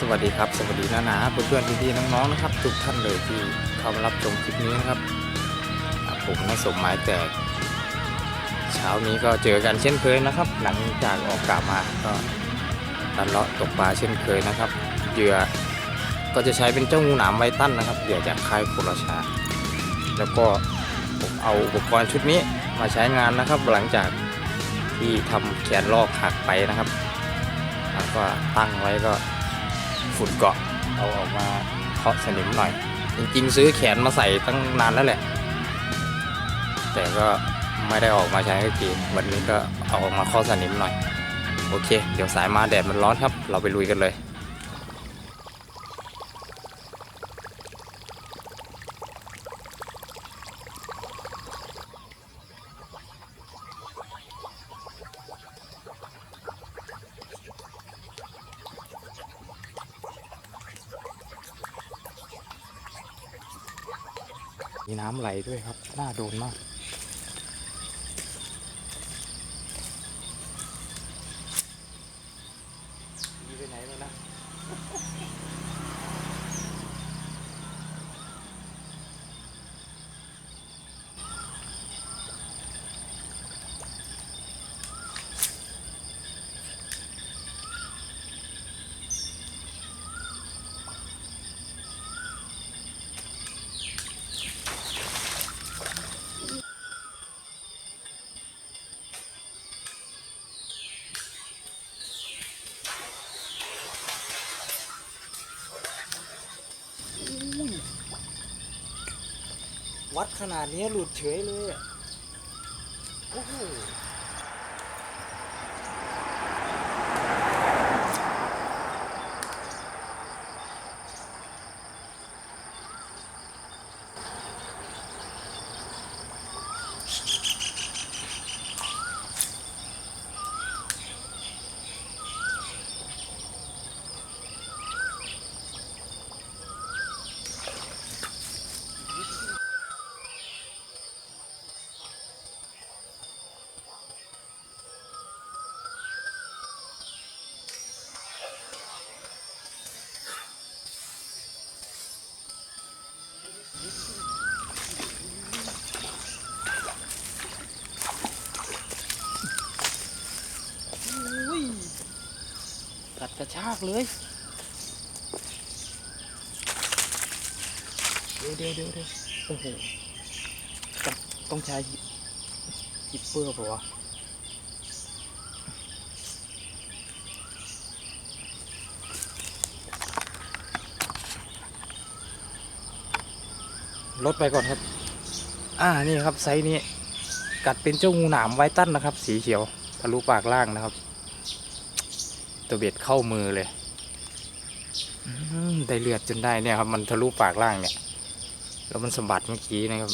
สวัสดีครับ สวัสดีนานาเพื่อนๆพี่ๆน้องๆนะครับ ทุกท่านเลยที่เข้ามารับชมคลิปนี้นะครับผมนสมหมายแตก เช้านี้ก็เจอกันเช่นเคยนะครับ หลังจากออกกลับมาก็ตันเลาะตกปลาเช่นเคยนะครับเหยื่อก็จะใช้เป็นเจ้างูหนามไวตั้นนะครับเหยื่อจากค่ายโคราชา แล้วก็ผมเอาอุปกรณ์ชุดนี้มาใช้งานนะครับ หลังจากที่ทำแขนลอกหักไปนะครับแล้วก็ตั้งไว้ก็ ฝุ่นเกาะเอาออกมาเคาะสนิมหน่อย จริงๆ ซื้อแขนมาใส่ตั้งนานแล้วแหละ แต่ก็ไม่ได้ออกมาใช้สักทีวันนี้ก็เอาออกมาเคาะสนิมหน่อย โอเค เดี๋ยวสายมาแดดมันร้อนครับ เราไปลุยกันเลย มีน้ำไหลด้วยครับ น่าโดนมาก วัดขนาดนี้หลุดเฉยเลยโอ้โห กัดกระชากเลยเดี๋ยวเดี๋ยวเดี๋ยวโอ้โหต้องต้องใช้ฮิปเปอร์เปล่าวะลดไปก่อนครับ อ่า นี่ครับไซส์นี้ กัดเป็นเจ้างูหนามไวตั้นนะครับ สีเขียว ทะลุปากล่างนะครับ ตัวเบ็ดเข้ามือเลยได้เลือดจนได้เนี่ยครับ มันทะลุปากล่างเนี่ย แล้วมันสะบัดเมื่อกี้นะครับ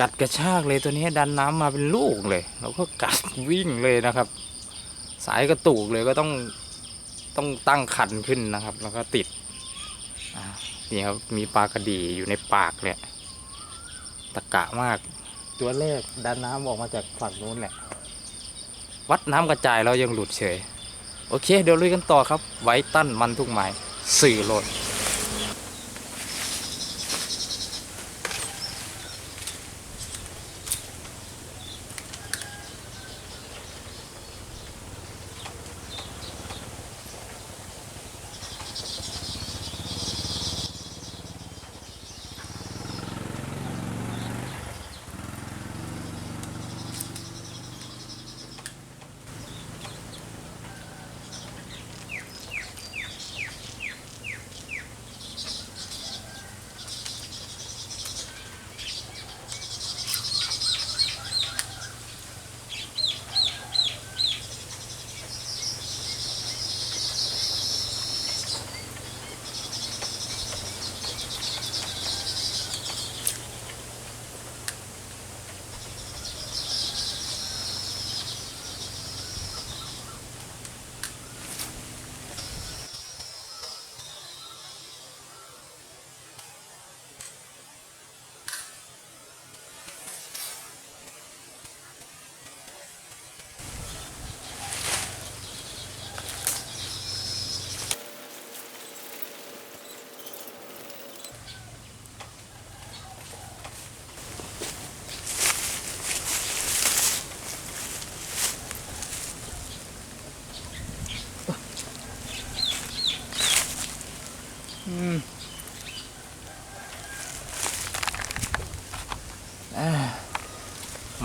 กัดกระชากเลยตัวนี้ดันน้ำมาเป็นลูกเลยแล้วก็กัดวิ่งเลยนะครับ สายกระตุกเลยก็ต้องต้องตั้งขันขึ้นนะครับ แล้วก็ติดนี่ครับมีปลากระดีอยู่ในปากเนี่ยตะกะมาก ตัวแรกดันน้ำออกมาจากฝั่งนู้นแหละ วัดน้ำกระจายเรายังหลุดเฉย โอเค เดี๋ยวลุยกันต่อครับ ไว้ตั้นมันทุกหมายสื่อโหลด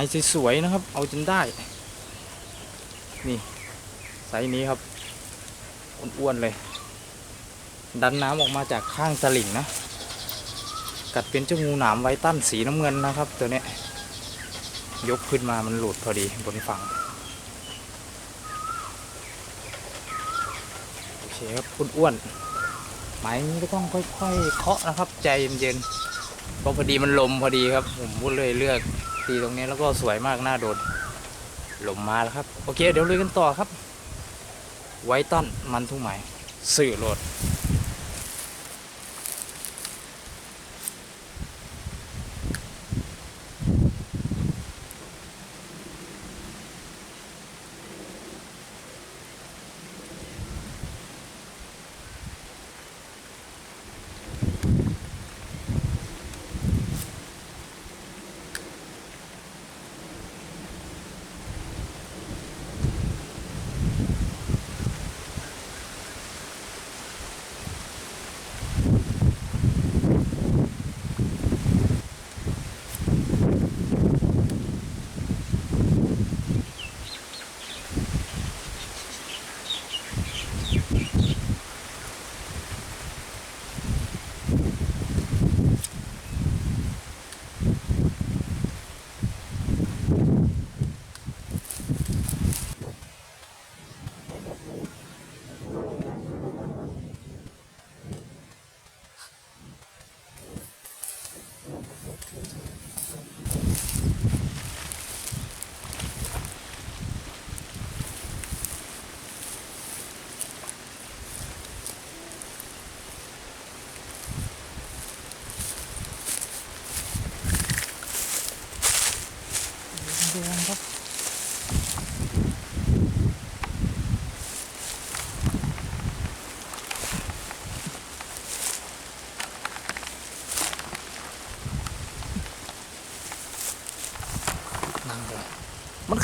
ายสวยๆนะครับ เอาจนได้ นี่ไซส์นี้ครับอ้วนๆเลย ดันน้ำออกมาจากข้างตลิ่งนะ กัดเป็นเจ้างูหนามไวตันสีน้ำเงินนะครับ ตัวนี้ยกขึ้นมามันหลุดพอดีบนฝั่งโอเคครับอ้วนๆหมายนี้ก็ต้องค่อยๆเคาะนะครับ ใจเย็นๆเพราะพอดีมันลมพอดีครับ ผมก็เลยเลือก ตีตรงนี้แล้วก็สวยมากน่าโดนลมมาแล้วครับ โอเค เดี๋ยวลุยกันต่อครับ ไวตันมันทุ่งไหมสื่อโหลด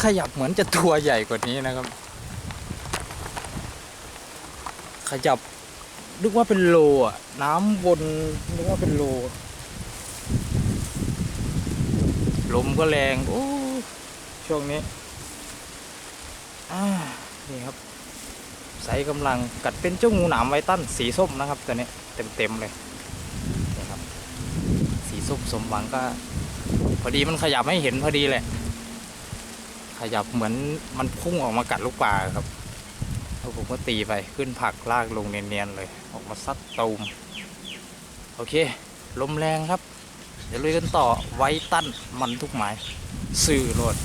ขยับเหมือนจะตัวใหญ่กว่านี้นะครับ ขยับนึกว่าเป็นโลอะ น้ำวนนึกว่าเป็นโล ลมก็แรงโอ้ช่วงนี้อ่านี่ครับไซส์กำลังกัดเป็นเจ้างูหนามไวตั้นสีส้มนะครับตัวนี้เต็มๆเลยนี่ครับ สีส้มสมหวังก็ พอดีมันขยับให้เห็นพอดีแหละ ขยับเหมือนมันพุ่งออกมากัดลูกปลาครับแล้วผมก็ตีไปขึ้นผักลากลงเนียนๆเลย ออกมาซัดตูมโอเค ลมแรงครับ เดี๋ยวลุยกันต่อไว้ตั้นมันทุกหมาย สื่อโลด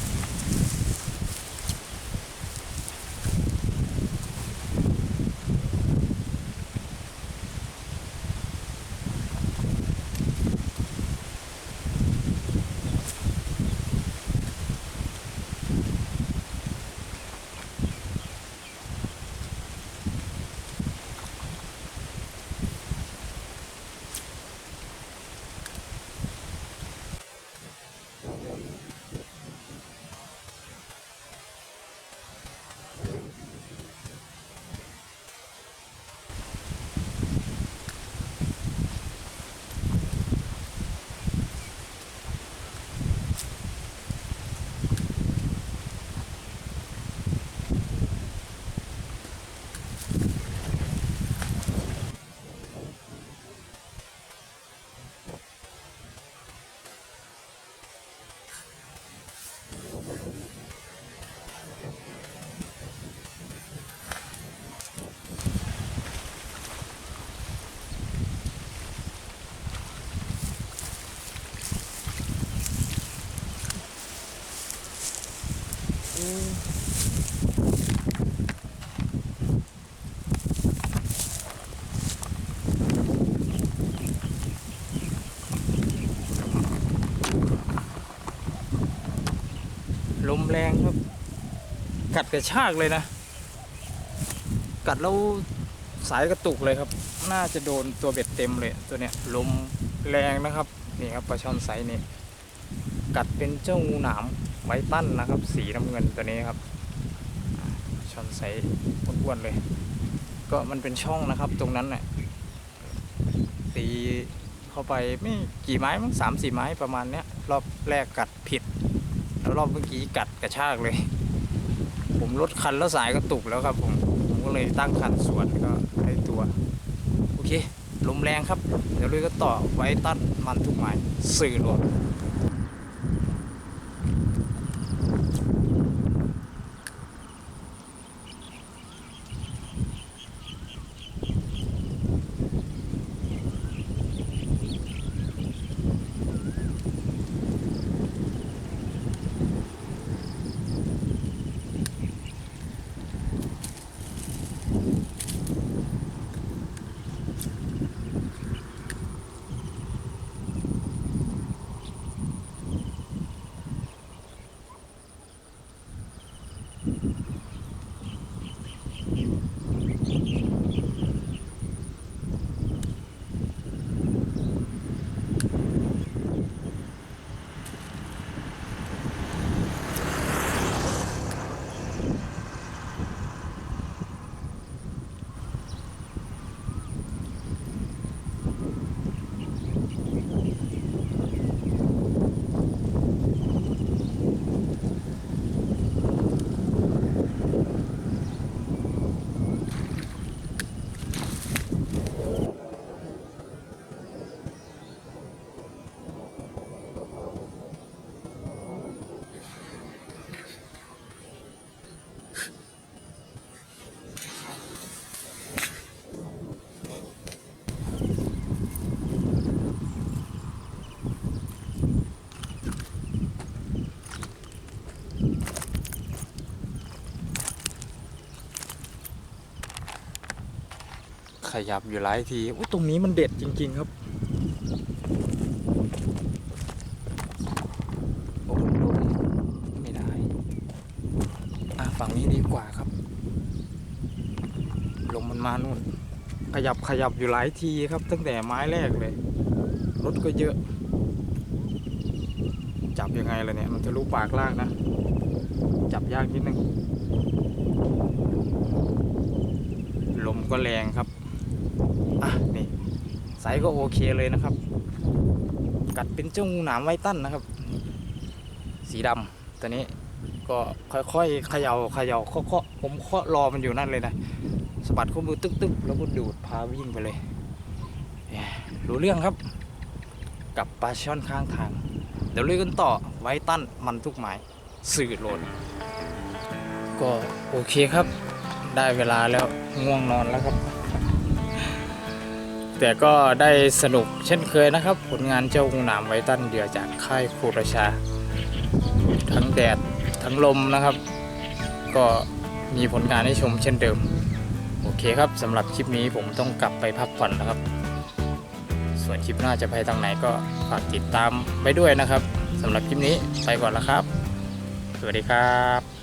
ลมแรงครับ กัดกระชากเลยนะ กัดแล้วสายกระตุกเลยครับ น่าจะโดนตัวเบ็ดเต็มเลย ตัวเนี้ยลมแรงนะครับ นี่ครับปลาช่อนไซส์นี้กัดเป็นเจ้างูหนามไว้ตั้นนะครับ สีน้ำเงินตัวนี้ครับช่อนไซส์อ้วนๆเลย ก็มันเป็นช่องนะครับ ตรงนั้นน่ะตีเข้าไปไม่กี่ไม้มั้งสามสี่ไม้ประมาณเนี้ยรอบแรกกัดผิด รอบเมื่อกี้กัดกระชากเลย ผมลดคันแล้วสายก็ตุกแล้วครับ ผมผมก็เลยตั้งคันสวนก็ได้ตัว โอเคลมแรงครับ เดี๋ยวลุยก็ต่อไว้ตัดมันทุกหม้สื่อรวง ขยับอยู่หลายทีอุ้ยตรงนี้มันเด็ดจริง ๆ ครับโอ้ลมไม่ได้ อะฝั่งนี้ดีกว่าครับลมมันมานู่น ขยับขยับอยู่หลายทีครับ ตั้งแต่ไม้แรกเลย รถก็เยอะ จับยังไงล่ะเนี่ย มันจะรู้ปากล่างนะ จับยากนิดนึงลมก็แรงครับ อะนี่ไซส์ก็โอเคเลยนะครับ กัดเป็นเจ้างูหนามไวตั้นนะครับ สีดำตัวนี้ก็ค่อยๆเขย่าเขย่าเคาะผมเคาะรอมันอยู่นั่นเลยนะสะบัดข้อมือตึ๊กๆแล้วก็ดูดพาวิ่งไปเลยรู้เรื่องครับ กับปลาช่อนข้างทาง เดี๋ยวลุยกันต่อไว้ตั้นมันทุกหมายสื่อโหลดก็โอเคครับ ได้เวลาแล้วง่วงนอนแล้วครับ แต่ก็ได้สนุกเช่นเคยนะครับ ผลงานเจ้างูหนามไวตันเดือจากค่ายครูราชา ทั้งแดดทั้งลมนะครับ ก็มีผลงานให้ชมเช่นเดิม โอเคครับสำหรับคลิปนี้ผมต้องกลับไปพักผ่อนนะครับ ส่วนคลิปหน้าจะไปทางไหนก็ฝากติดตามไปด้วยนะครับสำหรับคลิปนี้ไปก่อนแล้วครับ สวัสดีครับ